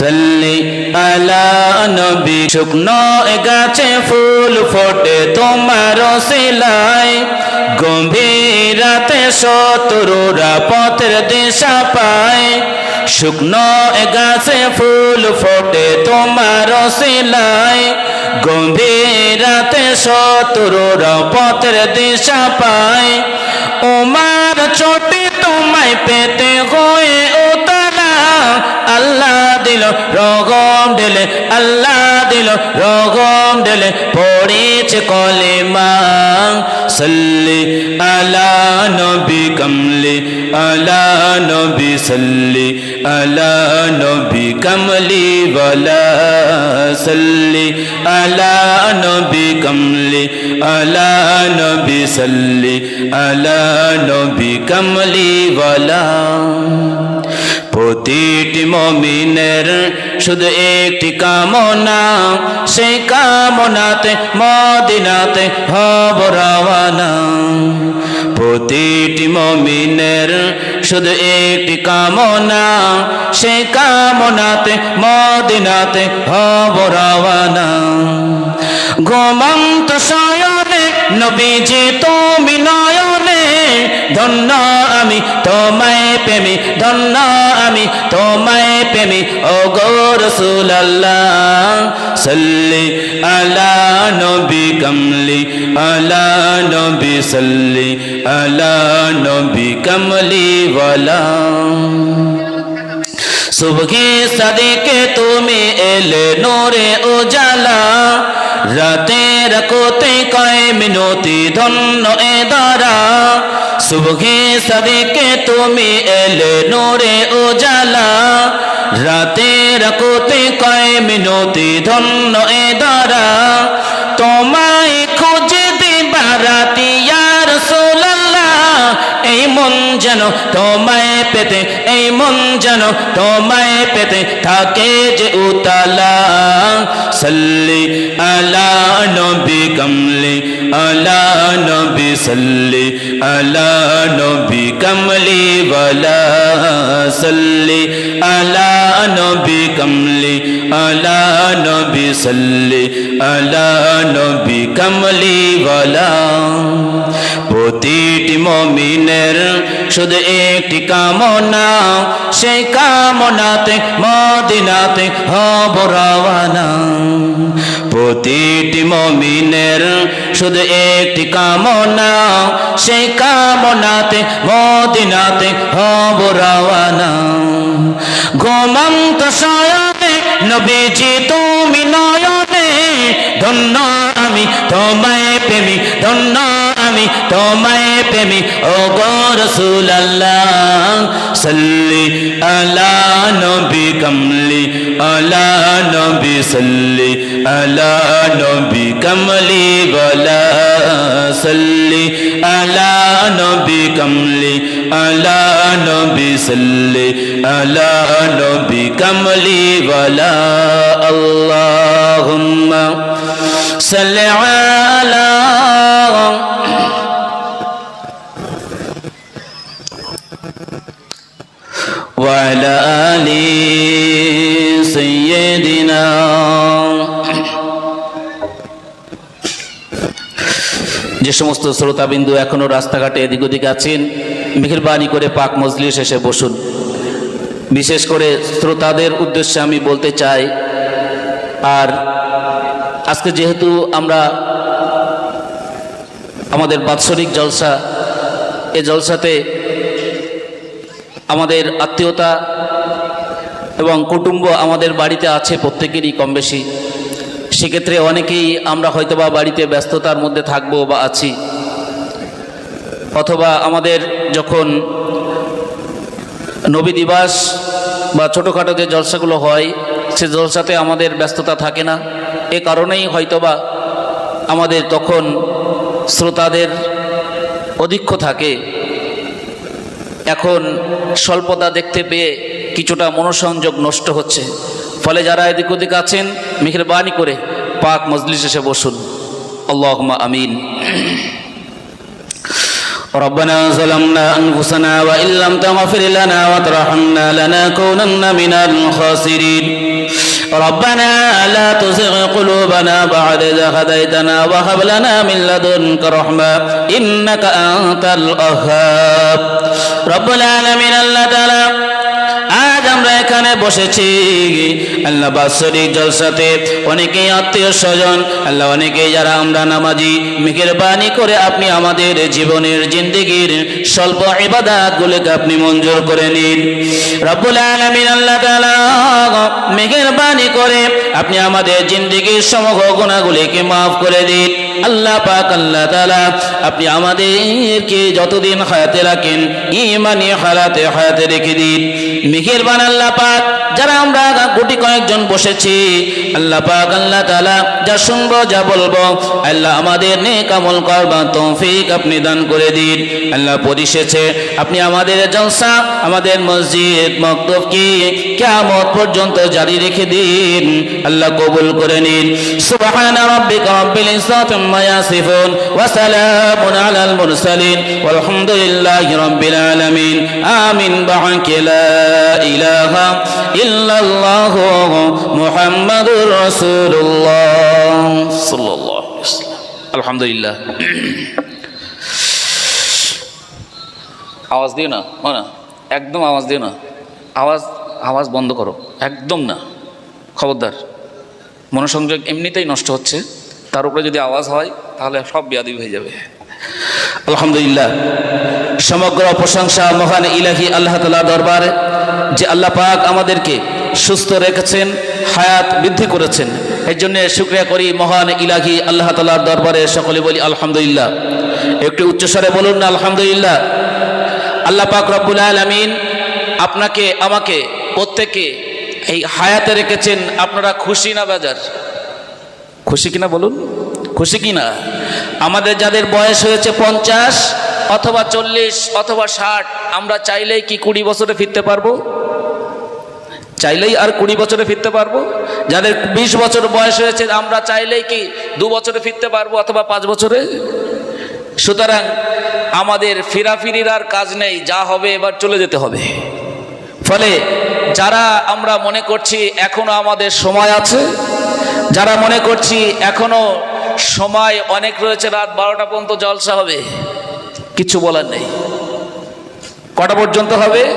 সাল্লি আলা নবী, শুকনো গাছে ফুল ফোটে তোমার সিলাই গম্ভীর রাতে শত্রুরা পথের দিশা পায়। শুকনো গাছে ফুল ফোটে তোমার সিলাই গম্ভীর রাতে শত্রুরা পথের দিশা পায়। উমার চোটে তোমায় পেতে রগম ঢেলে, আল্লাহ দিল রগম ঢেলে, পড়েছে কলেমা। সাল্লি আলা নবী কমলি, আলা নবী সাল্লি, আলা নবী কমলি বলা সাল্লি, আলা নবী কমলি, আলা নবী সাল্লি, আলা নবী কমলি বলা প্রতিটি মমিনের শুধু একটি কামনা, সেই কামনাতে মদিনাতে হব রওয়ানা। প্রতিটি মমিনের শুধু একটি কামনা, সেই কামনাতে মদিনাতে হব রওয়ানা। ঘুমন্ত শয়নে নবীজি তুমি নয়নে ধন্য আমি তোমায় প্রেমী, ধন্য আমি তোমায় প্রেমী ও গৌরসুল আল্লাহ সাল্লি আলা নবী কমলি, আলা নবী সাল্লি আলা নবী কমলি ওয়ালা। সুবহে সাদিকে তুমি এলে নোরে উজালা রাতের কোতে কয় মিনতি ধন্য এ দ্বারা। সুবহে সাদিকে তুমি এলে নোরে উজালা। রাতের কোতে কয় মিনতি ধন্য এ দ্বারা। মন যেন তোমায় পেতে, এই মন যেন তোমায় পেতে থাকে যে উতালা। সাল্লি আলা নবী কমলি, আলা নবী সাল্লি, আলা নবী কমলি, ওয়ালা সাল্লি আলা নবী কমলি, আলা নবী সাল্লি, আলা নবী কমলি, ওয়ালা। প্রতিটি মমিনের শুধু একটি কামনা, সেই কামনাতে মদিনাতে হব রওয়ানা। প্রতিটি মমিনের শুধু একটি কামনা, সেই কামনাতে মদিনাতে হব রওয়ানা। ঘুমন্ত শয়নে, নবীজি তুমি নয়নে, ধন্য আমি তোমায় প্রেমী, ধন্য আমি তোমায় প্রেমী ও গরসুল আল্লাহ সাল্লি আলা নবী কমলি, আলা নবী সাল্লি আলা নবী কমলি বলা সাল্লি আলা নবী কমলি, আলা নবী সাল্লি আলা নবী কমলি বলা আল্লাহুম্মা সাল্লি আলা وعلى آل سيدنا যে সমস্ত শ্রোতাবিন্দু এখনো রাস্তাঘাটে এদিক ওদিক আছেন মেহরবানি করে পাক মজলিস এসে বসুন বিশেষ করে শ্রোতাদের উদ্দেশ্যে আমি বলতে চাই আর আজকে যেহেতু আমরা আমাদের বাৎসরিক জলসা এ জলসাতে আমাদের আত্মীয়তা এবং কুটুম্ব আমাদের বাড়িতে আছে প্রত্যেকেরই কম বেশি। সেক্ষেত্রে অনেকেই আমরা হয়তোবা বাড়িতে ব্যস্ততার মধ্যে থাকব বা আছি। অথবা আমাদের যখন নবী দিবাস বা ছোটোখাটো যে জলসাগুলো হয়, সে জলসাতে আমাদের ব্যস্ততা থাকে না। এ কারণেই হয়তোবা আমাদের তখন শ্রোতাদের অধিক্ষ থাকে। এখন স্বল্পতা দেখতে পেয়ে কিছুটা মনোসংযোগ নষ্ট হচ্ছে ফলে যারা এদিক ওদিক আছেন মেহরবানি করে পাক মজলিস এসে বসুন আল্লাহমা আমিন ربنا ظلمنا أنفسنا وإن لم تغفر لنا وترحمنا لنكونن من الخاسرين ربنا لا تزغ قلوبنا بعد إذ هديتنا وهب لنا من لدنك رحمة إنك أنت الوهاب. رب العالمين আজ আমরা এখানে বসেছি। আল্লাহ বাৎসরিক জলসাতে অনেকেই আত্মীয় স্বজন, আল্লাহ অনেকেই যারা আমরা নামাজি মেঘের করে আপনি আমাদের জীবনের জিন্দিগির স্বল্প ইবাদাত গুলিকে আপনি মঞ্জুর করে নিন। রব্বুল আলমিন আল্লাহ তাআলা মেঘের করে আপনি আমাদের জিন্দিগির সমগ্র গুণাগুলিকে মাফ করে দিন। আল্লাহ পাক, আল্লাহ তাআলা আপনি আমাদেরকে যতদিন হায়াতে রাখেন ইমানি হারাতে হায়াতে রেখে দিন। মেঘের বান আল্লাহ পাক, যারা আমরা গুটি কয়েকজন বসেছি, আল্লাহ পাক, আল্লাহ তাআলা যা শুনব, যা বলব, আল্লাহ আমাদের নেক আমল করবার তৌফিক আপনি দান করে দিন। আল্লাহ পরিশেষে আপনি আমাদের জলসা, আমাদের মসজিদ মক্তব কি কিয়ামত পর্যন্ত জারি রেখে দিন। আল্লাহ কবুল করে নিন। সুবহান রাব্বিকা রাব্বিল ইজ্জাতি আম্মা ইয়াসিফুন ওয়া সালামুন আলাল মুরসালিন ওয়ালহামদুলিল্লাহি রাব্বিল আলামিন আমিন বা'কা লা ইলাহা ইল্লাল্লাহ মুহাম্মাদুর রাসূলুল্লাহ সাল্লাল্লাহু আলাইহি ওয়াসাল্লাম আলহামদুলিল্লাহ আওয়াজ দিও না না, একদম আওয়াজ দিও না। আওয়াজ আওয়াজ বন্ধ করো, একদম না। খবরদার, মনোসংযোগ এমনিতেই নষ্ট হচ্ছে। তার উপরে যদি আওয়াজ হয়, তাহলে সব বিয়াদি হয়ে যাবে। আলহামদুলিল্লাহ। সমগ্র প্রশংসা মহান ইলাহি আল্লাহ তালা দরবারে, যে আল্লাহ পাক আমাদেরকে সুস্থ রেখেছেন, হায়াত বৃদ্ধি করেছেন। এর জন্য শুক্রিয়া করি মহান ইলাহি আল্লাহ তালার দরবারে সকলে বলি আলহামদুলিল্লাহ। একটু উচ্চস্বরে বলুন না, আলহামদুলিল্লাহ। আল্লাহ পাক রব্বুল আলমিন আপনাকে, আমাকে প্রত্যেকে এই হায়াতে রেখেছেন, আপনারা খুশি না বাজার। খুশি কিনা বলুন? খুশি কিনা? আমাদের যাদের বয়স হয়েছে পঞ্চাশ অথবা চল্লিশ অথবা ষাট, আমরা চাইলেই কি কুড়ি বছরে ফিরতে পারব? চাইলেই আর কুড়ি বছরে ফিরতে পারব? যাদের বিশ বছর বয়স হয়েছে, আমরা চাইলেই কি দু বছরে ফিরতে পারব অথবা পাঁচ বছরে? সুতরাং আমাদের ফিরাফিরির আর কাজ নেই, যা হবে এবার চলে যেতে হবে। ফলে যারা আমরা মনে করছি এখনও আমাদের সময় আছে যারা মনে করছি এখনও সময় অনেক রয়েছে, রাত বারোটা পর্যন্ত জলসা হবে। কিছু বলার নেই। কটা পর্যন্ত হবে?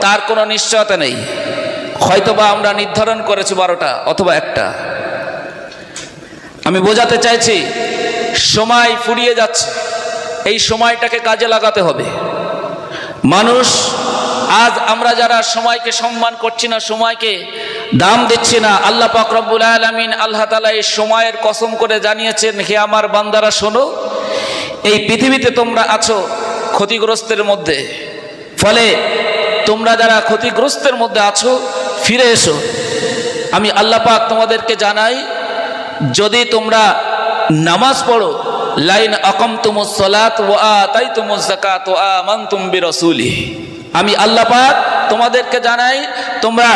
তার কোনো নিশ্চয়তা নেই। হয়তোবা আমরা নির্ধারণ করেছি বারোটা অথবা একটা। আমি বোঝাতে চাইছি, সময় ফুরিয়ে যাচ্ছে। এই সময়টাকে কাজে লাগাতে হবে। মানুষ, আজ আমরা যারা সময়কে সম্মান করছি না, সময়কে দাম দিচ্ছি না। আল্লাহ পাকরবুল আলমিন আল্লাহ তালা এই সময়ের কসম করে জানিয়েছেন, হে আমার বান্দারা, শোনো, এই পৃথিবীতে তোমরা আছো ক্ষতিগ্রস্তের মধ্যে। ফলে তোমরা যারা ক্ষতিগ্রস্তের মধ্যে আছো, ফিরে এসো। আমি আল্লাহ পাক তোমাদেরকে জানাই, যদি তোমরা নামাজ পড়ো, লাইন আকম তুমুস সলাত ও আ তাই তুমুস জাকাত ও আ তুমবি রসুলি আমি আল্লাহ পাক তোমাদেরকে জানাই, তোমরা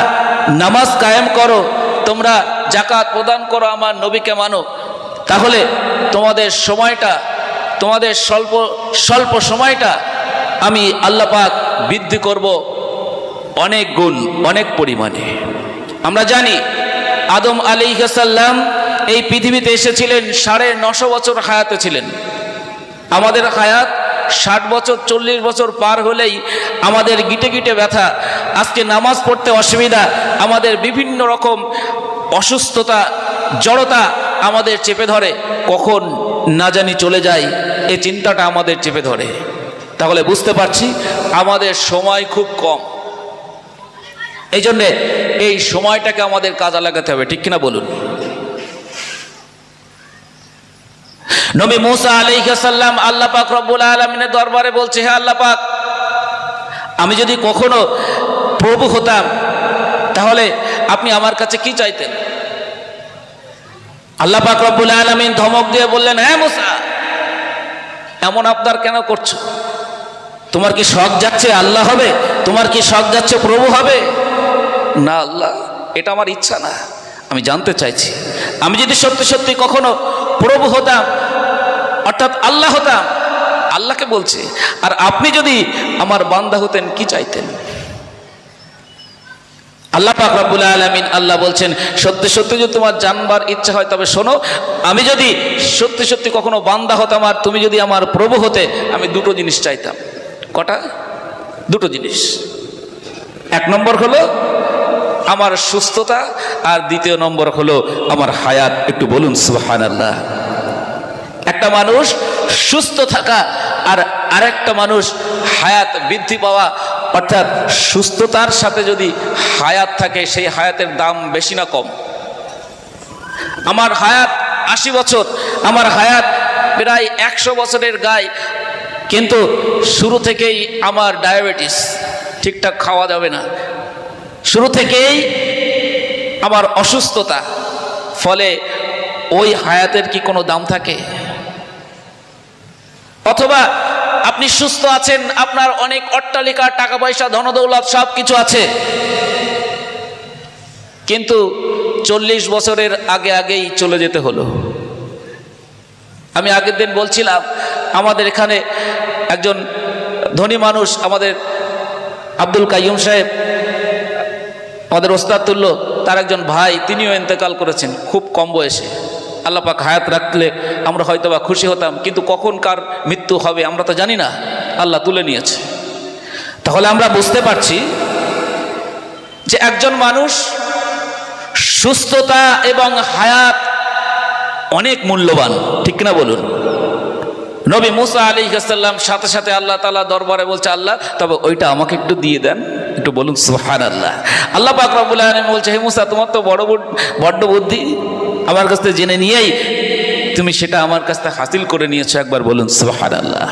নামাজ কায়েম করো, তোমরা জাকাত প্রদান করো আমার নবীকে মানো। তাহলে তোমাদের সময়টা, তোমাদের স্বল্প স্বল্প সময়টা আমি আল্লাহ পাক বৃদ্ধি করব অনেক গুণ, অনেক পরিমাণে। আমরা জানি, আদম আলী সাল্লাম এই পৃথিবীতে এসেছিলেন সাড়ে নশো বছর হায়াতে ছিলেন। আমাদের হায়াত ষাট বছর, চল্লিশ বছর পার হলেই আমাদের গিটে গিটে ব্যথা, আজকে নামাজ পড়তে অসুবিধা, আমাদের বিভিন্ন রকম অসুস্থতা, জড়তা আমাদের চেপে ধরে, কখন না জানি চলে যায় এই চিন্তাটা আমাদের চেপে ধরে। তাহলে বুঝতে পারছি, আমাদের সময় খুব কম। এই জন্যে এই সময়টাকে আমাদের কাজে লাগাতে হবে, ঠিক কিনা বলুন? নবী মুসা আলাইসাল্লাম আল্লাহ পাক রব্বুল আলমিনের দরবারে বলছে হ্যাঁ আল্লাহ পাক, আমি যদি কখনো প্রভু হতাম, তাহলে আপনি আমার কাছে কি চাইতেন? আল্লাহ পাক রব্বুল আলমিন ধমক দিয়ে বললেন হ্যাঁ মুসা, এমন আপনার কেন করছ? তোমার কি শখ যাচ্ছে আল্লাহ হবে? তোমার কি শখ যাচ্ছে প্রভু হবে? না আল্লাহ, এটা আমার ইচ্ছা না, আমি জানতে চাইছি। আমি যদি সত্যি সত্যি কখনো প্রভু হতাম অর্থাৎ আল্লাহ হতাম আল্লাহকে বলছে, আর আপনি যদি আমার বান্দা হতেন, কি চাইতেন? আল্লাহ পাক রব্বুল আলামিন আল্লাহ বলছেন, সত্যি সত্যি যদি তোমার জানবার ইচ্ছা হয়, তবে শোনো, আমি যদি সত্যি সত্যি কখনো বান্দা হতাম, আর তুমি যদি আমার প্রভু হতে, আমি দুটো জিনিস চাইতাম। কটা? দুটো জিনিস। এক নম্বর হলো আমার সুস্থতা, আর দ্বিতীয় নম্বর হলো আমার হায়াত। একটু বলুন সুহান আল্লাহ একটা মানুষ সুস্থ থাকা আর আরেকটা মানুষ হায়াত বৃদ্ধি পাওয়া, অর্থাৎ সুস্থতার সাথে যদি হায়াত থাকে, সেই হায়াতের দাম বেশি না কম। আমার হায়াত আশি বছর, আমার হায়াত প্রায় একশো বছরের গায়ে, কিন্তু শুরু থেকেই আমার ডায়াবেটিস ঠিকঠাক খাওয়া যাবে না। শুরু থেকেই আমার অসুস্থতা, ফলে ওই হায়াতের কি কোনো দাম থাকে? অথবা আপনি সুস্থ আছেন, আপনার অনেক অট্টালিকা টাকা পয়সা ধনদৌলত সব কিছু আছে। কিন্তু চল্লিশ বছরের আগে আগেই চলে যেতে হলো। আমি আগের দিন বলছিলাম, আমাদের এখানে একজন ধনী মানুষ, আমাদের আব্দুল কাইয়ুম সাহেব, আমাদের ওস্তাদ তুল্য, তার একজন ভাই, তিনিও ইন্তেকাল করেছেন, খুব কম বয়সে। আল্লাপাক হায়াত রাখলে আমরা হয়তো বা খুশি হতাম, কিন্তু কখন কার মৃত্যু হবে আমরা তো জানি না। আল্লাহ তুলে নিয়েছে। তাহলে আমরা বুঝতে পারছি যে একজন মানুষ সুস্থতা এবং হায়াত অনেক মূল্যবান, ঠিক না বলুন? নবী মুসা আলী সাল্লাম সাথে সাথে আল্লাহ তালা দরবারে বলছে, আল্লাহ, তবে ওইটা আমাকে একটু দিয়ে দেন, একটু বলুন সুহান আল্লাহ আল্লাহ পাক রব্বুল আলম বলছে, হে মুসা, তোমার তো বড় বড্ড বুদ্ধি। আমার কাছ থেকে জেনে নিয়েই তুমি সেটা আমার কাছ থেকে হাসিল করে নিয়েছো, একবার বলুন সুহান আল্লাহ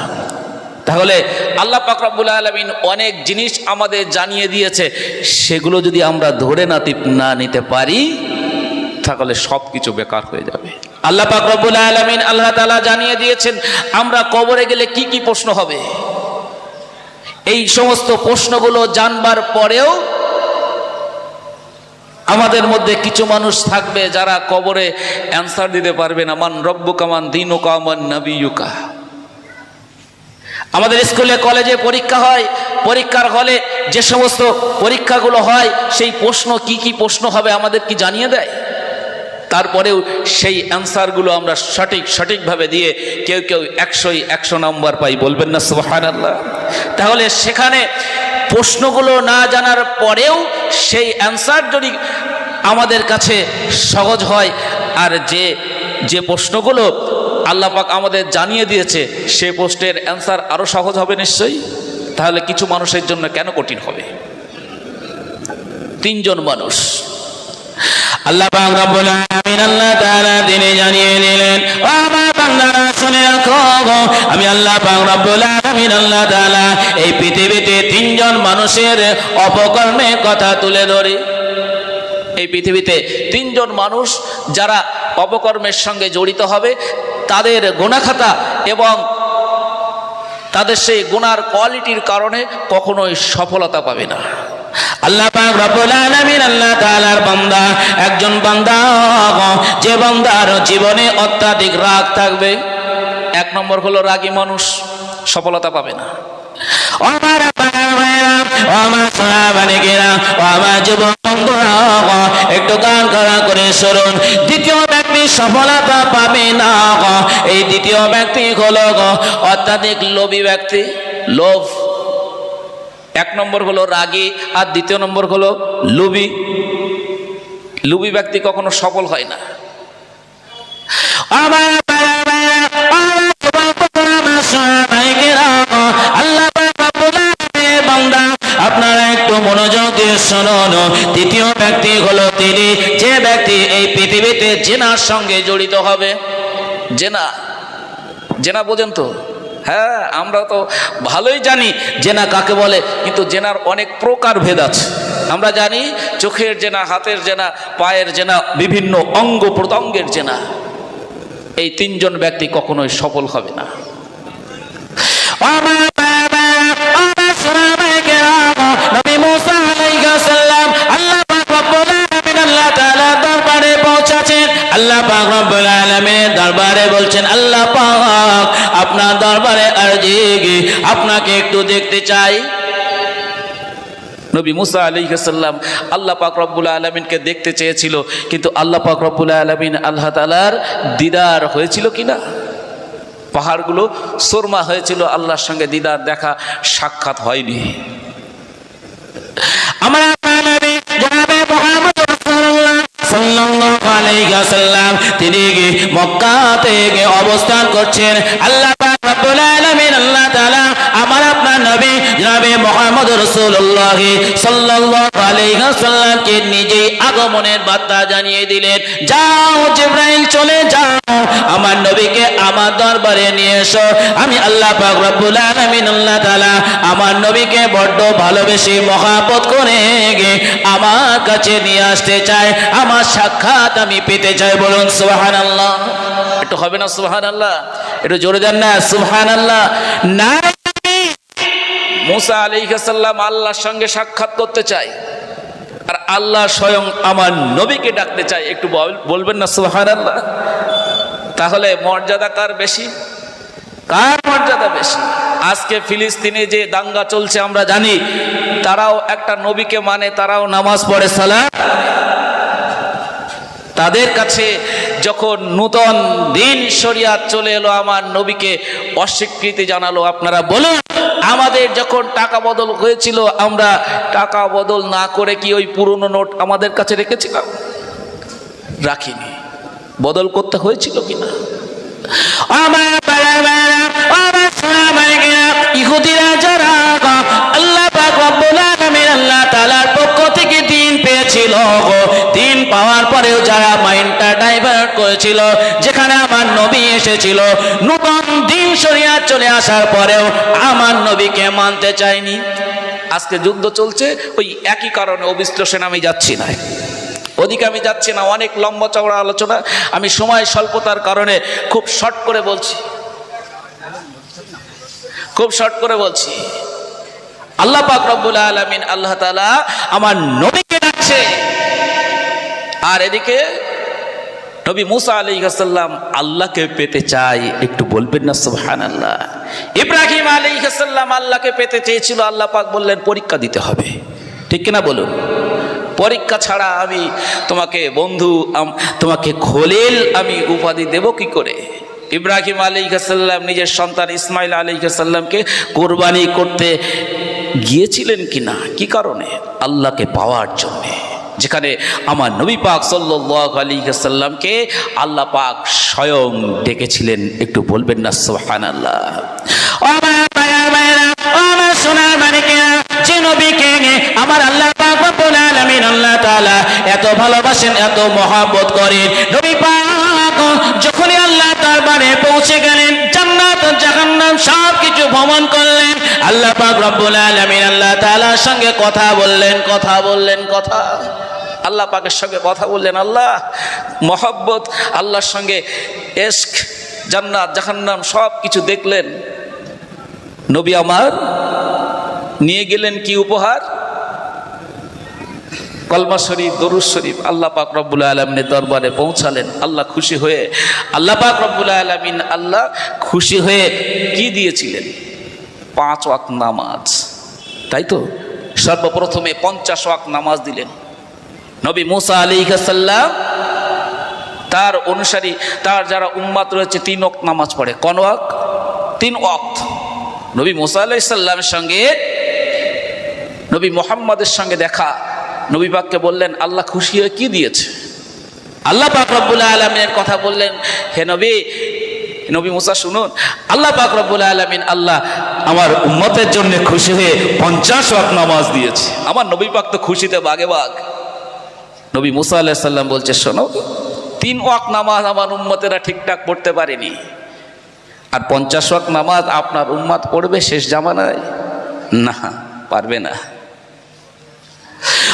তাহলে আল্লাহ পাক রব্বুল আলমিন অনেক জিনিস আমাদের জানিয়ে দিয়েছে, সেগুলো যদি আমরা ধরে না না নিতে পারি, তাহলে সব কিছু বেকার হয়ে যাবে। আল্লাহ পাক রব্বুল আলামিন আল্লাহ তাআলা জানিয়ে দিয়েছেন, আমরা কবরে গেলে কি কি প্রশ্ন হবে? এই সমস্ত প্রশ্নগুলো জানবার পরেও আমাদের মধ্যে কিছু মানুষ থাকবে যারা কবরে অ্যান্সার দিতে পারবে না। মান রব্বু কামান দিন ও কামান নবীকা আমাদের স্কুলে, কলেজে পরীক্ষা হয়। পরীক্ষার হলে যে সমস্ত পরীক্ষাগুলো হয়, সেই প্রশ্ন কি কি প্রশ্ন হবে আমাদের কি জানিয়ে দেয়? তারপরেও সেই অ্যান্সারগুলো আমরা সঠিক, সঠিকভাবে দিয়ে কেউ কেউ একশোই একশো নম্বর পাই। বলবেন না সুবাহান আল্লাহ তাহলে সেখানে প্রশ্নগুলো না জানার পরেও সেই অ্যান্সার যদি আমাদের কাছে সহজ হয়, আর যে যে প্রশ্নগুলো আল্লাহ পাক আমাদের জানিয়ে দিয়েছে, সে প্রশ্নের অ্যান্সার আরও সহজ হবে নিশ্চয়ই? তাহলে কিছু মানুষের জন্য কেন কঠিন হবে? তিনজন মানুষ। আল্লাহ পাক রব্বুল আলামিন আল্লাহ তাআলা তিনি জানিয়ে দিলেন আমি আল্লাহ পাক আল্লাহ এই পৃথিবীতে তিনজন মানুষের অপকর্মে কথা তুলে ধরি। এই পৃথিবীতে তিনজন মানুষ যারা অপকর্মের সঙ্গে জড়িত হবে, তাদের গোনাখাতা এবং তাদের সেই গুনার কোয়ালিটির কারণে কখনোই সফলতা পাবে না। আল্লাহ পাক আল্লাহ তাআলার বান্দা, একজন বান্দা যে বান্দার জীবনে অত্যাধিক রাগ থাকবে, এক নম্বর হলো রাগী মানুষ, সফলতা পাবে না। আমার আমার একটু গান করা করে শুনুন। দ্বিতীয় ব্যক্তি সফলতা পাবে না এই দ্বিতীয় ব্যক্তি হলো অত্যাধিক লোভী ব্যক্তি, লোভ। এক নম্বর হলো রাগী, আর দ্বিতীয় নম্বর হলো লুবি লুবি ব্যক্তি কখনো সফল হয় না। আমার আপনারা একটু মনোযোগ শুনুন। ব্যক্তি হলো তিনি, যে ব্যক্তি এই পৃথিবীতে জেনার সঙ্গে জড়িত হবে। জেনা জেনা তো? হ্যাঁ আমরা তো ভালোই জানি জেনা কাকে বলে, কিন্তু জেনার অনেক প্রকার ভেদ আছে। আমরা জানি চোখের জেনা, হাতের জেনা, পায়ের জেনা, বিভিন্ন অঙ্গ প্রত্যঙ্গের জেনা। এই তিনজন ব্যক্তি কখনোই সফল হবে না। আল্লাহ পাক দরবারে বলছেন আল্লাহ নবীকে একটু দেখতে চাই। নবী মুসা আলাইসাল্লাম আল্লাহ পাক রব্বুল আলমিনকে দেখতে চেয়েছিল কিন্তু আল্লাহ পাক রব্বুল আলমিন আল্লাহ তালার দিদার হয়েছিল কিনা? পাহাড়গুলো সোরমা হয়েছিল আল্লাহর সঙ্গে দিদার দেখা সাক্ষাৎ হয়নি। আমার তিনি কি অবস্থান করছেন? আল্লাহ মুহাম্মদ রাসূলুল্লাহ সাল্লাল্লাহু আলাইহি নিজেই আগমনের বার্তা জানিয়ে দিলেন, যাও জিবরাইল, চলে যাও। আমার নবীকে আমার দরবারে নিয়ে এসো। আমি আল্লাহ আল্লাহ তাআলা আমার নবীকে বড্ড ভালোবেসে মহাপত করে গে, আমার কাছে নিয়ে আসতে চাই আমার সাক্ষাৎ আমি পেতে চাই। বলুন, সুবহানাল্লাহ। একটু হবে না সুহান আল্লাহ একটু জোরে দেন না, সুবহানাল্লাহ। না মুসা আলাইসাল্লাম আল্লাহর সঙ্গে সাক্ষাৎ করতে চাই আর আল্লাহ স্বয়ং আমার নবীকে ডাকতে চাই একটু বল- বলবেন না সুহান আল্লাহ তাহলে মর্যাদা কার বেশি? কার মর্যাদা বেশি? আজকে ফিলিস্তিনে যে দাঙ্গা চলছে আমরা জানি, তারাও একটা নবীকে মানে তারাও নামাজ পড়ে সালা তাদের কাছে যখন নূতন দিন শরিয়াত চলে এলো, আমার নবীকে অস্বীকৃতি জানালো। আপনারা বলুন, আমাদের যখন টাকা বদল হয়েছিল, আমরা টাকা বদল না করে কি ওই পুরনো নোট আমাদের কাছে রেখেছিলাম? রাখিনি। বদল করতে হয়েছিল কিনা? ইহুদিরা যারা, আল্লাহ করেছিল যেখানে আমার নবী এসেছিল। নতুন দিন শরিয়াত চলে আসার পরেও আমার নবীকে মানতে চায়নি আজকে যুদ্ধ চলছে, ওই একই কারণে অবিশ্লেষণ আমি যাচ্ছি না। ওদিকে আমি যাচ্ছি না, অনেক লম্বা চওড়া আলোচনা। আমি সময় স্বল্পতার কারণে খুব শর্ট করে বলছি। খুব শর্ট করে বলছি। আল্লাহ পাক রব্বুল আলামিন আল্লাহ তাআলা আমার নবীকে ডাকছে। আর এদিকে নবী মুসা আলাইহাসাল্লাম আল্লাহকে পেতে চাই একটু বলবেন না সুবহান আল্লাহ ইব্রাহিম আলাইহাসাল্লাম আল্লাহকে পেতে চেয়েছিল, আল্লাহ পাক বললেন, পরীক্ষা দিতে হবে। ঠিক কিনা বলুন? পরীক্ষা ছাড়া আমি তোমাকে বন্ধু তোমাকে খোলেল আমি উপাধি দেব কি করে? ইব্রাহিম আলাইহাসাল্লাম নিজের সন্তান ইসমাইল আলাইহাসাল্লামকে কোরবানি করতে গিয়েছিলেন কিনা? কি কারণে? আল্লাহকে পাওয়ার জন্যে। যেখানে আমার নবী পাক সাল্লামকে আল্লাহ পাক স্বয়ং ডেকেছিলেন। একটু বলবেন না সোহান আল্লাহ আমার আল্লাহ আল্লাহ এত ভালোবাসেন, এত মহাবত করেন। নবী পাক যখনই আল্লাহ দরবারে পৌঁছে গেলেন, জান্নাত জাহান্নাম সব কিছু ভ্রমণ করলেন, আল্লাহ পাক রব্বুল আলামিন আল্লাহ তাআলার সঙ্গে কথা বললেন কথা বললেন, কথা। আল্লাহ পাকের সঙ্গে কথা বললেন, আল্লাহ মহব্বত, আল্লাহর সঙ্গে এশক, জান্নাত, জাহান্নাম সব কিছু দেখলেন। নবী আমার নিয়ে গেলেন কি উপহার? কলমা শরীফ, দরুদ শরীফ আল্লাহ পাক রব্বুল আলমিনের দরবারে পৌঁছালেন। আল্লাহ খুশি হয়ে, আল্লাহ পাক রব্বুল আলমিন আল্লাহ খুশি হয়ে কি দিয়েছিলেন? পাঁচ ওয়াক নামাজ। তাই তো? সর্বপ্রথমে পঞ্চাশ ওয়াক নামাজ দিলেন। নবী মুসা আলী সাল্লাম তার অনুসারী, তার যারা উম্মাত রয়েছে, তিন ওয়াক্ত নামাজ পড়ে। কোন ওয়াক তিন ওয়াক্ত। নবী মুসা আলাই সাল্লামের সঙ্গে, নবী মোহাম্মদের সঙ্গে দেখা নবী পাককে বললেন, আল্লাহ খুশি হয়ে কি দিয়েছে? আল্লাহ পাক রব্বুল আলমিনের কথা বললেন, হে নবী নবী মুসা শুনুন, আল্লাহ পাক রব্বুল আলমিন আল্লাহ আমার উম্মতের জন্য খুশি হয়ে পঞ্চাশ ওয়াক্ত নামাজ দিয়েছে। আমার নবী পাক তো খুশিতে বাগে বাগ। নবী মুসা আল্লাহ সাল্লাম বলছে, শোনো, তিন ওয়াক নামাজ আমার উম্মতেরা ঠিকঠাক পড়তে পারেনি। আর পঞ্চাশ ওয়াক নামাজ আপনার উম্মাদ পড়বে শেষ জামানায়? না, পারবে না আমার বাজার বাজার আমার সোনার মানিকেরা নবী মুসা আলাইহিস সালাম আল্লাহ পাক রব্বুল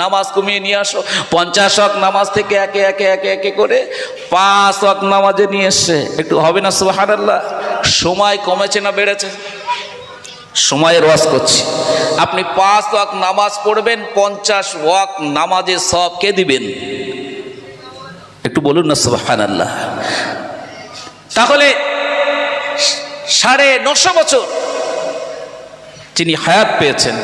নামাজ কমিয়ে নিয়ে আসো। পঞ্চাশ হক নামাজ থেকে একে একে একে একে করে পাঁচ হক নামাজে নিয়ে এসছে একটু হবে না সুহানাল্লাহ সময় কমেছে না বেড়েছে? সময়ের ওয়াজ করছি। আপনি পাঁচ ওয়াক নামাজ পড়বেন, পঞ্চাশ ওয়াক নামাজে সব কে দিবেন? একটু বলুন না সুবাহান আল্লাহ তাহলে সাড়ে নশো বছর যিনি হায়াত পেয়েছেন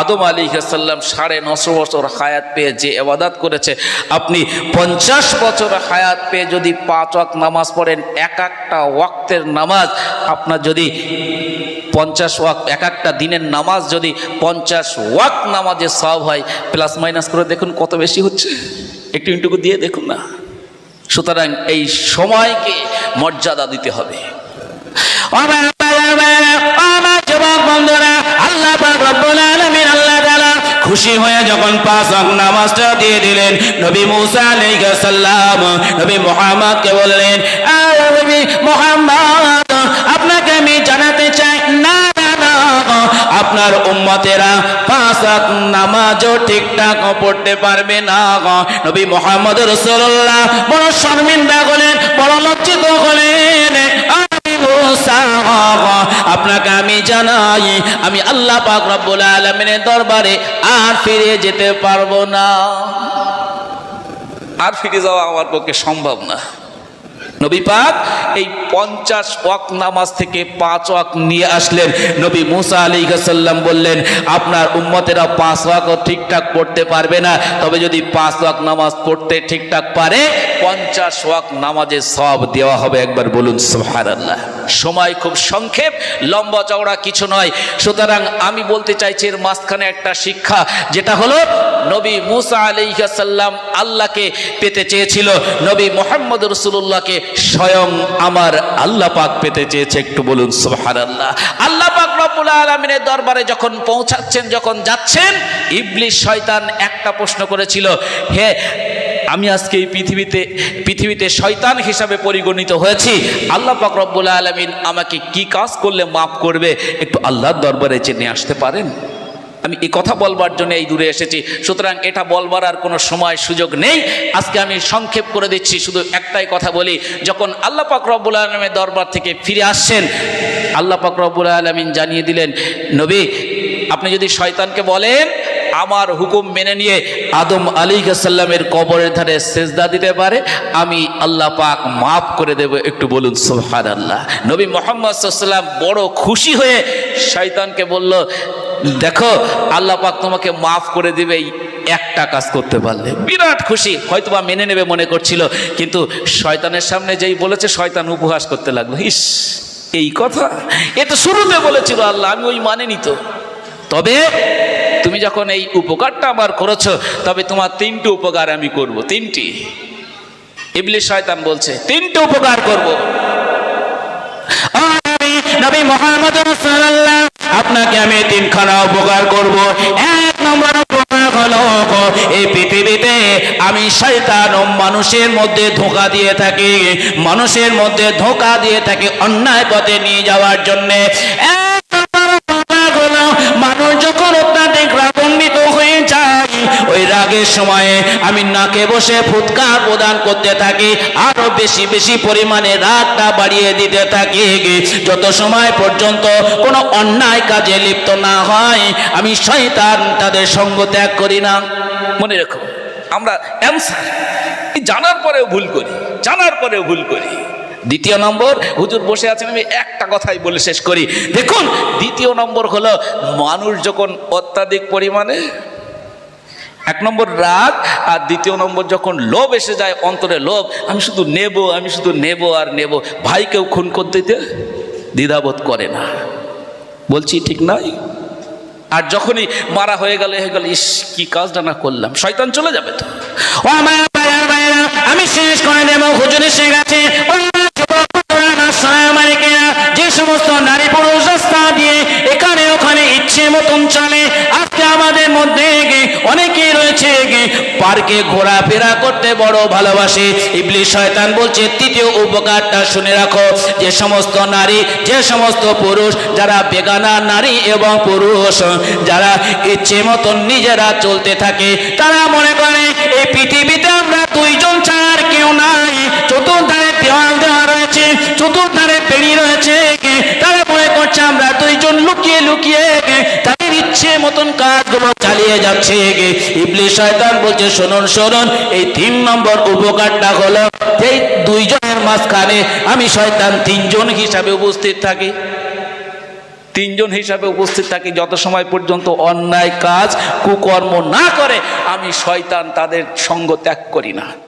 আদম আলী সাল্লাম সাড়ে নশো বছর হায়াত পেয়ে যে এবাদাত করেছে, আপনি পঞ্চাশ বছর হায়াত পেয়ে যদি পাঁচ ওয়াক নামাজ পড়েন, এক একটা ওয়াক্তের নামাজ আপনার যদি পঞ্চাশ ওয়াক এক একটা দিনের নামাজ যদি পঞ্চাশ ওয়াক নামাজে সব হয়, প্লাস মাইনাস করে দেখুন কত বেশি হচ্ছে। একটু ইন্টুকু দিয়ে দেখুন না। সুতরাং এই সময়কে মর্যাদা দিতে হবে। আমার যুবক বন্ধুরা, আল্লাহ রব্বুল খুশি হয়ে যখন পাঁচ ওয়াক্ত নামাজটা দিয়ে দিলেন, নবী মুসা আলাইহিস সালাম, নবী মুহাম্মদকে বললেন "আ নবী মুহাম্মদ, আপনাকে আমি জানাতে চাই, না আপনার উম্মতেরা পাঁচ নামাজও ঠিকঠাক পড়তে পারবে না নবী মোহাম্মদ রসুল্লাহ বড় শর্মিন্দা হলেন, বড় লজ্জিত হলেন। আপনাকে আমি জানাই, আমি আল্লাহ পাক রব্বুল আলমিনের দরবারে আর ফিরে যেতে পারব না। আর ফিরে যাওয়া আমার পক্ষে সম্ভব না। নবী পাক এই পঞ্চাশ ওয়াক নামাজ থেকে পাঁচ ওয়াক নিয়ে আসলেন। নবী মুসা আলী সাল্লাম বললেন, আপনার উম্মতেরা পাঁচ ওয়াকও ঠিকঠাক পড়তে পারবে না। তবে যদি পাঁচ ওয়াক নামাজ পড়তে ঠিকঠাক পারে, পঞ্চাশ ওয়াক নামাজে সব দেওয়া হবে। একবার বলুন, সুবহানাল্লাহ। সময় খুব সংক্ষেপ, লম্বা চওড়া কিছু নয়। সুতরাং আমি বলতে চাইছি, এর মাঝখানে একটা শিক্ষা, যেটা হলো নবী মুসা আলী আলাইসাল্লাম আল্লাহকে পেতে চেয়েছিল। নবী মোহাম্মদ রসুল্লাহকে স্বয়ং আমার আল্লাহ পাক পেতে চেয়েছে, একটু বলুন সোহার আল্লাহ আল্লাহ পাক রব্বুল আলমিনের দরবারে যখন পৌঁছাচ্ছেন, যখন যাচ্ছেন ইবলিশ শয়তান একটা প্রশ্ন করেছিল, হে, আমি আজকে এই পৃথিবীতে পৃথিবীতে শয়তান হিসাবে পরিগণিত হয়েছি। আল্লাহ পাক রব্বুল আলমিন আমাকে কি কাজ করলে মাফ করবে? একটু আল্লাহর দরবারে চেনে আসতে পারেন? আমি এই কথা বলবার জন্য এই দূরে এসেছি। সুতরাং এটা বলবার আর কোনো সময় সুযোগ নেই। আজকে আমি সংক্ষেপ করে দিচ্ছি, শুধু একটাই কথা বলি। যখন আল্লাহ পাক রব্বুল আলমের দরবার থেকে ফিরে আসছেন, আল্লাহ পাক রব্বুল আলমিন জানিয়ে দিলেন, নবী, আপনি যদি শয়তানকে বলেন, আমার হুকুম মেনে নিয়ে আদম আলী সাল্লামের কবরের ধারে সেজদা দিতে পারে, আমি আল্লাহ পাক মাফ করে দেব। একটু বলুন সোহান আল্লাহ নবী মোহাম্মদ সাল্লাম বড় খুশি হয়ে শয়তানকে বলল দেখো আল্লাহ পাক তোমাকে মাফ করে দিবে একটা কাজ করতে পারলে। বিরাট খুশি হয়তো বা মেনে নেবে মনে করছিল কিন্তু শয়তানের সামনে যেই বলেছে শয়তান উপহাস করতে লাগল। ইস এই কথা। এ তো শুরুতে বলেছিল আল্লাহ আমি ওই মানে নিত তবে তুমি যখন এই উপকারটা আমার করেছ তবে তোমার তিনটি উপকার আমি করব তিনটি। ইবলিশ শয়তান বলছে তিনটি উপকার করব। নবী, মোহাম্মদ আমি উপকার করব। এক নম্বর হলো এই পৃথিবীতে আমি শয়তান ও মানুষের মধ্যে ধোঁকা দিয়ে থাকি। মানুষের মধ্যে ধোঁকা দিয়ে থাকি অন্যায় পথে নিয়ে যাওয়ার জন্য। রাগের সময়ে আমি নাকে বসে ফুৎকার প্রদান করতে থাকি, আরও বেশি বেশি পরিমাণে রাগটা বাড়িয়ে দিতে থাকি। যত সময় পর্যন্ত কোনো অন্যায় কাজে লিপ্ত না হয়, আমি শয়তান তাদের সঙ্গ ত্যাগ করি না। মনে রেখো, আমরা অ্যান্সার। জানার পরেও ভুল করি, জানার পরেও ভুল করি। দ্বিতীয় নম্বর, হুজুর বসে আছেন, আমি একটা কথাই বলে শেষ করি। দেখুন, দ্বিতীয় নম্বর হলো, মানুষ যখন অত্যাধিক পরিমাণে এক নম্বর রাগ আর দ্বিতীয় নম্বর যখন লোভ এসে যায়, অন্তরে লোভ, আমি শুধু নেব, আমি শুধু নেব আর নেব। ভাইকেও খুন করতে দ্বিধাবোধ করে না। বলছি, ঠিক নয় আর যখনই মারা হয়ে গেল হয়ে গেল, ইস, কি কাজটা না করলাম। শয়তান চলে যাবে তো। আমি শেষ করে দেব হুজুর এসে গেছে। পার্কে ঘোরাফেরা করতে বড় ভালোবাসে। ইবলিশ শয়তান বলছে, তৃতীয় উপকারটা শুনে রাখো, যে সমস্ত নারী, যে সমস্ত পুরুষ, যারা বেগানা নারী এবং পুরুষ, যারা ইচ্ছে মতন নিজেরা চলতে থাকে, তারা মনে করে, এই পৃথিবীতে আমরা দুইজন ছাড়া কেউ নাই। চতুর্ধারে দেওয়াল দেওয়া রয়েছে, চতুর্ধারে পেড়ি রয়েছে। তারা মনে করছে, আমরা দুইজন লুকিয়ে লুকিয়ে ইচ্ছে মতন কাজগুলো চালিয়ে যাচ্ছে ইবলিশ শয়তান বলছে, শুনুন শুনুন, এই তিন নম্বর উপকারটা হলো এই দুইজনের মাঝখানে আমি শয়তান তিনজন হিসাবে উপস্থিত থাকি। তিনজন হিসাবে উপস্থিত থাকি, যত সময় পর্যন্ত অন্যায় কাজ, কুকর্ম না করে, আমি শয়তান তাদের সঙ্গ ত্যাগ করি না।